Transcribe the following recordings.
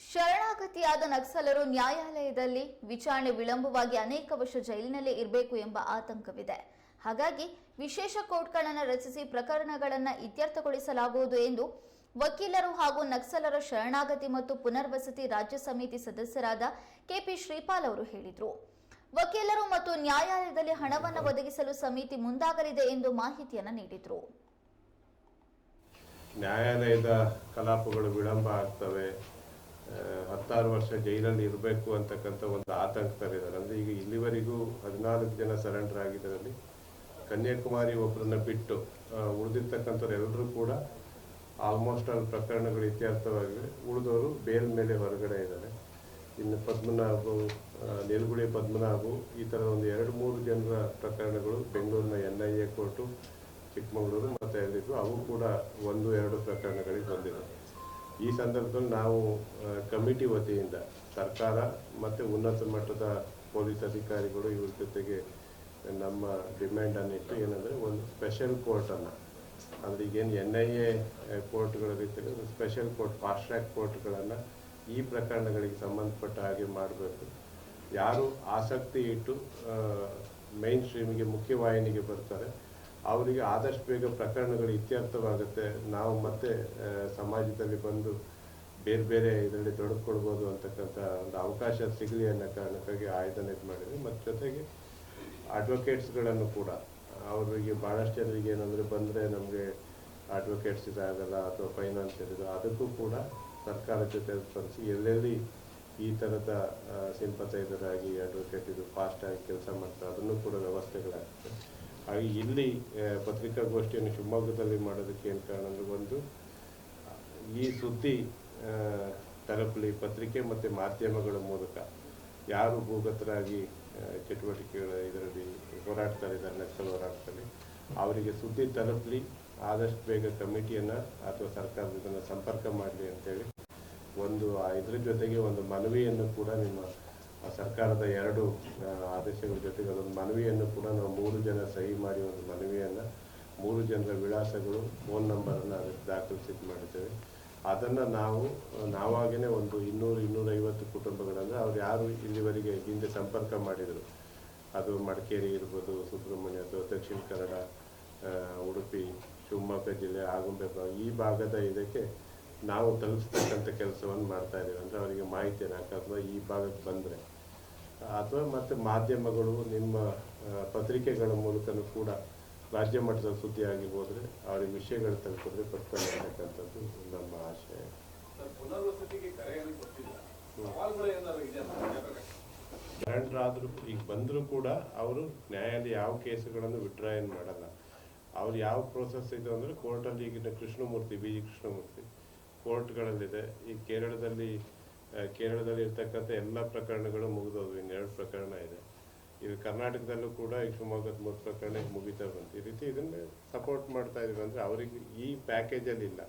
ಶರಣಾಗತಿಯಾದ ನಕ್ಸಲರು ನ್ಯಾಯಾಲಯದಲ್ಲಿ ವಿಚಾರಣೆ ವಿಳಂಬವಾಗಿ ಅನೇಕ ವರ್ಷ ಜೈಲಿನಲ್ಲೇ ಇರಬೇಕು ಎಂಬ ಆತಂಕವಿದೆ. ಹಾಗಾಗಿ ವಿಶೇಷ ಕೋರ್ಟ್ಗಳನ್ನು ರಚಿಸಿ ಪ್ರಕರಣಗಳನ್ನು ಇತ್ಯರ್ಥಗೊಳಿಸಲಾಗುವುದು ಎಂದು ವಕೀಲರು ಹಾಗೂ ನಕ್ಸಲರ ಶರಣಾಗತಿ ಮತ್ತು ಪುನರ್ವಸತಿ ರಾಜ್ಯ ಸಮಿತಿ ಸದಸ್ಯರಾದ ಕೆಪಿ ಶ್ರೀಪಾಲ್ ಅವರು ಹೇಳಿದರು. ವಕೀಲರು ಮತ್ತು ನ್ಯಾಯಾಲಯದಲ್ಲಿ ಹಣವನ್ನು ಒದಗಿಸಲು ಸಮಿತಿ ಮುಂದಾಗಲಿದೆ ಎಂದು ಮಾಹಿತಿಯನ್ನು ನೀಡಿದರು. ನ್ಯಾಯಾಲಯದ ಕಲಾಪಗಳು ವಿಳಂಬ ಆಗ್ತವೆ. ಹತ್ತಾರು ವರ್ಷ ಜೈಲಲ್ಲಿ ಇರಬೇಕು ಅಂತಕ್ಕಂಥ ಒಂದು ಆತಂಕದಲ್ಲಿದ್ದಾರೆ. ಅಂದರೆ ಈಗ ಇಲ್ಲಿವರೆಗೂ ಹದಿನಾಲ್ಕು ಜನ ಸರೆಂಡರ್ ಆಗಿದ್ದರಲ್ಲಿ ಕನ್ಯಾಕುಮಾರಿ ಒಬ್ಬರನ್ನ ಬಿಟ್ಟು ಉಳಿದಿರ್ತಕ್ಕಂಥವ್ರು ಎಲ್ಲರೂ ಕೂಡ ಆಲ್ಮೋಸ್ಟ್ ಆಲ್ ಪ್ರಕರಣಗಳು ಇತ್ಯರ್ಥವಾಗಿವೆ. ಉಳಿದವರು ಬೇಲ್ ಮೇಲೆ ಹೊರಗಡೆ ಇದ್ದಾರೆ. ಇನ್ನು ಪದ್ಮನಾಭು ನಿಲ್ಗುಡಿ ಪದ್ಮನಾಭು, ಈ ಥರ ಒಂದು ಎರಡು ಮೂರು ಜನರ ಪ್ರಕರಣಗಳು ಬೆಂಗಳೂರಿನ N I A court, Chikkamagaluru ಮತ್ತು ಎಲ್ಲಿದ್ದು ಅವು ಕೂಡ ಒಂದು, ಎರಡು ಪ್ರಕರಣಗಳಿಗೆ ಬಂದಿದೆ ಈ ಸಂದರ್ಭದಲ್ಲಿ ನಾವು ಕಮಿಟಿ ವತಿಯಿಂದ ಸರ್ಕಾರ ಮತ್ತು ಉನ್ನತ ಮಟ್ಟದ ಪೊಲೀಸ್ ಅಧಿಕಾರಿಗಳು ಇವ್ರ ಜೊತೆಗೆ ನಮ್ಮ ಡಿಮ್ಯಾಂಡನ್ನು ಇಟ್ಟು ಏನಂದರೆ ಒಂದು ಸ್ಪೆಷಲ್ ಕೋರ್ಟನ್ನು ಅಂದರೆ ಈಗೇನು ಎನ್ ಐ ಎ ಕೋರ್ಟ್ಗಳ ರೀತಿಯಲ್ಲಿ ಒಂದು ಸ್ಪೆಷಲ್ ಕೋರ್ಟ್ ಫಾಸ್ಟ್ ಟ್ರ್ಯಾಕ್ ಕೋರ್ಟ್ಗಳನ್ನು ಈ ಪ್ರಕರಣಗಳಿಗೆ ಸಂಬಂಧಪಟ್ಟ ಹಾಗೆ ಮಾಡಬೇಕು. ಯಾರು ಆಸಕ್ತಿ ಇಟ್ಟು ಮೈನ್ ಸ್ಟ್ರೀಮಿಗೆ ಮುಖ್ಯವಾಹಿನಿಗೆ ಬರ್ತಾರೆ. ಅವರಿಗೆ ಆದಷ್ಟು ಬೇಗ ಪ್ರಕರಣಗಳು ಇತ್ಯರ್ಥವಾಗುತ್ತೆ. ನಾವು ಮತ್ತೆ ಸಮಾಜದಲ್ಲಿ ಬಂದು ಬೇರೆ ಬೇರೆ ಇದರಲ್ಲಿ ತೊಡಗಿಕೊಳ್ಬೋದು ಅಂತಕ್ಕಂಥ ಒಂದು ಅವಕಾಶ ಸಿಗಲಿ ಅನ್ನೋ ಕಾರಣಕ್ಕಾಗಿ ಆಯ್ದನ ಇದು ಮಾಡಿದ್ವಿ. ಮತ್ತು ಜೊತೆಗೆ ಅಡ್ವೊಕೇಟ್ಸ್ಗಳನ್ನು ಕೂಡ, ಅವರಿಗೆ ಭಾಳಷ್ಟು ಜನರಿಗೆ ಏನಂದರೆ ಬಂದರೆ ನಮಗೆ ಅಡ್ವೊಕೇಟ್ಸ್ ಇದಾಗಲ್ಲ ಅಥವಾ ಫೈನಾನ್ಸ್ ಇದು ಅದಕ್ಕೂ ಕೂಡ ಸರ್ಕಾರದ ಜೊತೆ ಸ್ಪರ್ಶಿ ಎಲ್ಲೆಲ್ಲಿ ಈ ಥರದ ಆಗಿ ಅಡ್ವೊಕೇಟ್ ಇದು ಫಾಸ್ಟಾಗಿ ಕೆಲಸ ಮಾಡ್ತಾರೆ ಅದನ್ನು ಕೂಡ ವ್ಯವಸ್ಥೆಗಳಾಗುತ್ತೆ. ಹಾಗೆ ಇಲ್ಲಿ ಪತ್ರಿಕಾಗೋಷ್ಠಿಯನ್ನು ಶಿವಮೊಗ್ಗದಲ್ಲಿ ಮಾಡೋದಕ್ಕೆ ಏನು ಕಾರಣ ಅಂದರೆ ಒಂದು, ಈ ಸುದ್ದಿ ತಲುಪಲಿ ಪತ್ರಿಕೆ ಮತ್ತು ಮಾಧ್ಯಮಗಳ ಮೂಲಕ. ಯಾರು ಭೂಗತರಾಗಿ ಚಟುವಟಿಕೆಗಳ ಇದರಲ್ಲಿ ಹೋರಾಡ್ತಾ ಇದ್ದಾರೆ ನಕ್ಸಲ್ ಹೋರಾಟದಲ್ಲಿ, ಅವರಿಗೆ ಸುದ್ದಿ ತಲುಪಲಿ, ಆದಷ್ಟು ಬೇಗ ಕಮಿಟಿಯನ್ನು ಅಥವಾ ಸರ್ಕಾರದ ಇದನ್ನು ಸಂಪರ್ಕ ಮಾಡಲಿ ಅಂತೇಳಿ ಒಂದು ಇದ್ರ ಜೊತೆಗೆ ಒಂದು ಮನವಿಯನ್ನು ಕೂಡ ನಿಮ್ಮ ಸರ್ಕಾರದ ಎರಡು ಆದೇಶಗಳ ಜೊತೆಗೆ ಅದೊಂದು ಮನವಿಯನ್ನು ಕೂಡ ನಾವು ಮೂರು ಜನ ಸಹಿ ಮಾಡಿ ಒಂದು ಮನವಿಯನ್ನು ಮೂರು ಜನರ ವಿಳಾಸಗಳು, ಫೋನ್ ನಂಬರನ್ನು ಅದಕ್ಕೆ ದಾಖಲಿಸಿ ಮಾಡಿದ್ದೇವೆ. ಅದನ್ನು ನಾವು ನಾವಾಗೇ ಒಂದು ಇನ್ನೂರು, ಇನ್ನೂರೈವತ್ತು ಕುಟುಂಬಗಳನ್ನು ಅವ್ರು ಯಾರು ಇಲ್ಲಿವರೆಗೆ ಹಿಂದೆ ಸಂಪರ್ಕ ಮಾಡಿದರು. ಅದು ಮಡಿಕೇರಿ ಇರ್ಬೋದು, ಸುಬ್ರಹ್ಮಣ್ಯ ಅಥವಾ ದಕ್ಷಿಣ ಕನ್ನಡ ಉಡುಪಿ, ಶಿವಮೊಗ್ಗ ಜಿಲ್ಲೆ, ಆಗುಂಬೆ ಈ ಭಾಗದ ಇದಕ್ಕೆ ನಾವು ತಲುಪಿಸ್ತಕ್ಕಂಥ ಕೆಲಸವನ್ನು ಮಾಡ್ತಾ ಇದ್ದೀವಿ. ಅಂದರೆ ಅವರಿಗೆ ಮಾಹಿತಿಯನ್ನು ಅಥವಾ ಈ ಭಾಗಕ್ಕೆ ಬಂದರೆ. ಅಥವಾ ಮತ್ತು ಮಾಧ್ಯಮಗಳು ನಿಮ್ಮ ಪತ್ರಿಕೆಗಳ ಮೂಲಕನೂ ಕೂಡ ರಾಜ್ಯ ಮಟ್ಟದ ಸುದ್ದಿ ಆಗಿ ಹೋದರೆ ಅವ್ರಿಗೆ ವಿಷಯಗಳು ತಲುಪಿದ್ರೆ ಬರ್ತಾರೆ ಅಂತಕ್ಕಂಥದ್ದು ನಮ್ಮ ಇದೆಯಾ ಶರಣರಾದ್ರು ಈಗ ಬಂದರೂ ಕೂಡ ಅವರು ನ್ಯಾಯಾಲಯ ಯಾವ ಕೇಸುಗಳನ್ನು ವಿಡ್ರಾಯನ್ ಮಾಡಲ್ಲ. ಅವ್ರು ಯಾವ ಪ್ರೋಸೆಸ್ ಇದೆ ಅಂದರೆ ಕೋರ್ಟಲ್ಲಿ ಈಗಿನ ಕೃಷ್ಣಮೂರ್ತಿ ಬಿ ಜಿ ಕೃಷ್ಣಮೂರ್ತಿ ಕೋರ್ಟ್ಗಳಲ್ಲಿದೆ ಈ ಕೇರಳದಲ್ಲಿ ಕೇರಳದಲ್ಲಿ ಇರ್ತಕ್ಕಂಥ ಎಲ್ಲ ಪ್ರಕರಣಗಳು ಮುಗಿದೋದ್ವು. ಇನ್ನೆರಡು ಪ್ರಕರಣ ಇದೆ. ಇದು ಕರ್ನಾಟಕದಲ್ಲೂ ಕೂಡ ಈ ಶಿವಮೊಗ್ಗದ ಮೂರು ಪ್ರಕರಣ ಈಗ ಮುಗಿತಾ ಬಂತು. ಈ ರೀತಿ ಇದನ್ನೇ ಸಪೋರ್ಟ್ ಮಾಡ್ತಾ ಇದೀವಿ ಅಂದರೆ ಅವರಿಗೆ ಈ ಪ್ಯಾಕೇಜಲ್ಲಿ ಇಲ್ಲ.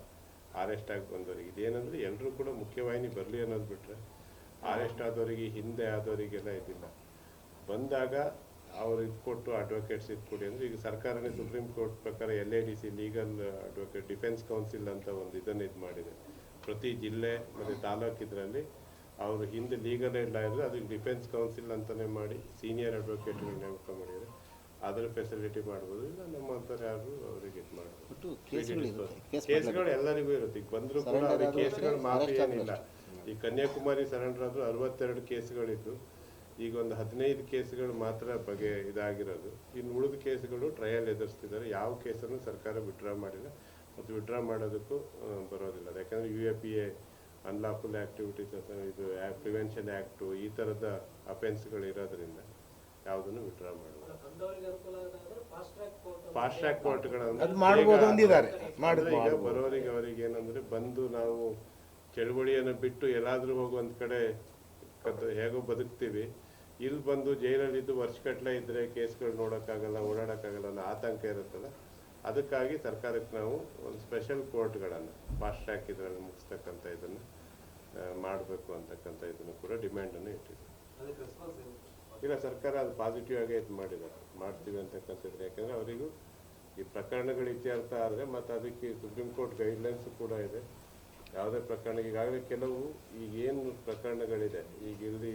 ಅರೆಸ್ಟ್ ಆಗಿ ಬಂದವರಿಗೆ. ಇದೇನಂದ್ರೆ ಎಲ್ಲರೂ ಕೂಡ ಮುಖ್ಯವಾಹಿನಿ ಬರಲಿ ಅನ್ನೋದು ಬಿಟ್ಟರೆ ಅರೆಸ್ಟ್ ಆದವರಿಗೆ, ಹಿಂದೆ ಆದವರಿಗೆಲ್ಲ ಇದಿಲ್ಲ. ಬಂದಾಗ ಅವ್ರು ಇದು ಕೊಟ್ಟು ಅಡ್ವೊಕೇಟ್ಸ್ ಇದು ಕೊಡಿ ಅಂದರೆ ಈಗ ಸರ್ಕಾರನೇ ಸುಪ್ರೀಂ ಕೋರ್ಟ್ ಪ್ರಕಾರ L A D C legal advocate defence counsel ಅಂತ ಒಂದು ಇದನ್ನು ಇದು ಮಾಡಿದೆ. ಪ್ರತಿ ಜಿಲ್ಲೆ ಮತ್ತು ತಾಲೂಕು ಇದರಲ್ಲಿ ಅವರು ಹಿಂದೆ ಲೀಗಲ್ ಇಲ್ಲ ಇದ್ದರೆ ಅದಕ್ಕೆ ಡಿಫೆನ್ಸ್ ಕೌನ್ಸಿಲ್ ಅಂತಲೇ ಮಾಡಿ ಸೀನಿಯರ್ ಅಡ್ವೊಕೇಟ್ಗಳು ನೇಮಕ ಮಾಡಿದರೆ ಅದರ ಫೆಸಿಲಿಟಿ ಮಾಡ್ಬೋದು. ಇಲ್ಲ ನಮ್ಮಂಥವ್ರು ಯಾರು ಅವರಿಗೆ ಇದು ಮಾಡ್ಬೋದು. ಕೇಸ್ಗಳು ಎಲ್ಲರಿಗೂ ಇರುತ್ತೆ. ಈಗ ಬಂದರೂ ಕೂಡ ಅವ್ರಿಗೆ ಕೇಸ್ಗಳು ಮಾಫಿ ಏನಿಲ್ಲ. ಈ ಕನ್ಯಾಕುಮಾರಿ ಸರೆಂಡರ್ ಆದರೂ ಅರವತ್ತೆರಡು ಕೇಸ್ಗಳಿದ್ದು. ಈಗ ಒಂದು ಹದಿನೈದು ಕೇಸ್ಗಳು ಮಾತ್ರ ಬಗೆ ಇದಾಗಿರೋದು. ಇನ್ನು ಉಳಿದ ಕೇಸ್ಗಳು ಟ್ರಯಲ್ ಎದುರಿಸ್ತಿದ್ದಾರೆ. ಯಾವ ಕೇಸನ್ನು ಸರ್ಕಾರ ವಿಡ್ರಾ ಮಾಡಿಲ್ಲ. ಮತ್ತು ವಿಡ್ರಾ ಮಾಡೋದಕ್ಕೂ ಬರೋದಿಲ್ಲ. ಯಾಕಂದರೆ U A P A unlawful activities ಅಥವಾ ಇದು ಪ್ರಿವೆನ್ಷನ್ ಆ್ಯಕ್ಟು ಈ ಥರದ ಅಫೆನ್ಸ್ಗಳು ಇರೋದ್ರಿಂದ ಯಾವುದನ್ನು ವಿಡ್ರಾ ಮಾಡೋದು fast track court fast track ಕೋರ್ಟ್ಗಳನ್ನು ಈಗ. ಬರೋರಿಗೆ ಅವರಿಗೆ ಏನಂದ್ರೆ ಬಂದು ನಾವು ಚಳುವಳಿಯನ್ನು ಬಿಟ್ಟು ಎಲ್ಲಾದರೂ ಹೋಗಿ ಒಂದು ಕಡೆ ಹೇಗೋ ಬದುಕ್ತೀವಿ. ಇಲ್ಲಿ ಬಂದು ಜೈಲಲ್ಲಿದ್ದು ವರ್ಷಗಟ್ಟಲೆ ಇದ್ರೆ ಕೇಸ್ಗಳು ನೋಡೋಕ್ಕಾಗಲ್ಲ ಓಡಾಡೋಕ್ಕಾಗಲ್ಲ ಅನ್ನೋ ಆತಂಕ ಇರುತ್ತಲ್ಲ ಅದಕ್ಕಾಗಿ ಸರ್ಕಾರಕ್ಕೆ ನಾವು ಒಂದು ಸ್ಪೆಷಲ್ ಕೋರ್ಟ್ಗಳನ್ನು ಫಾಸ್ಟ್ ಟ್ರ್ಯಾಕ್ ಇದರಲ್ಲಿ ಮುಗಿಸ್ತಕ್ಕಂಥ ಇದನ್ನು ಮಾಡಬೇಕು ಅಂತಕ್ಕಂಥ ಇದನ್ನು ಕೂಡ ಡಿಮ್ಯಾಂಡನ್ನು ಇಟ್ಟಿದ್ದೀವಿ. ಇಲ್ಲ ಸರ್ಕಾರ ಅದು ಪಾಸಿಟಿವ್ ಆಗೇ ಇದು ಮಾಡಿದ್ದಾರೆ ಮಾಡ್ತೀವಿ ಅಂತಕ್ಕಂಥದ್ದು ಯಾಕಂದರೆ ಅವರಿಗೂ ಈ ಪ್ರಕರಣಗಳು ಇತ್ಯರ್ಥ ಆದರೆ ಮತ್ತು ಅದಕ್ಕೆ ಸುಪ್ರೀಂ ಕೋರ್ಟ್ ಗೈಡ್ಲೈನ್ಸ್ ಕೂಡ ಇದೆ. ಯಾವುದೇ ಪ್ರಕರಣ ಈಗಾಗಲೇ ಕೆಲವು ಈಗೇನು ಪ್ರಕರಣಗಳಿದೆ ಈಗ ಇಲ್ಲಿ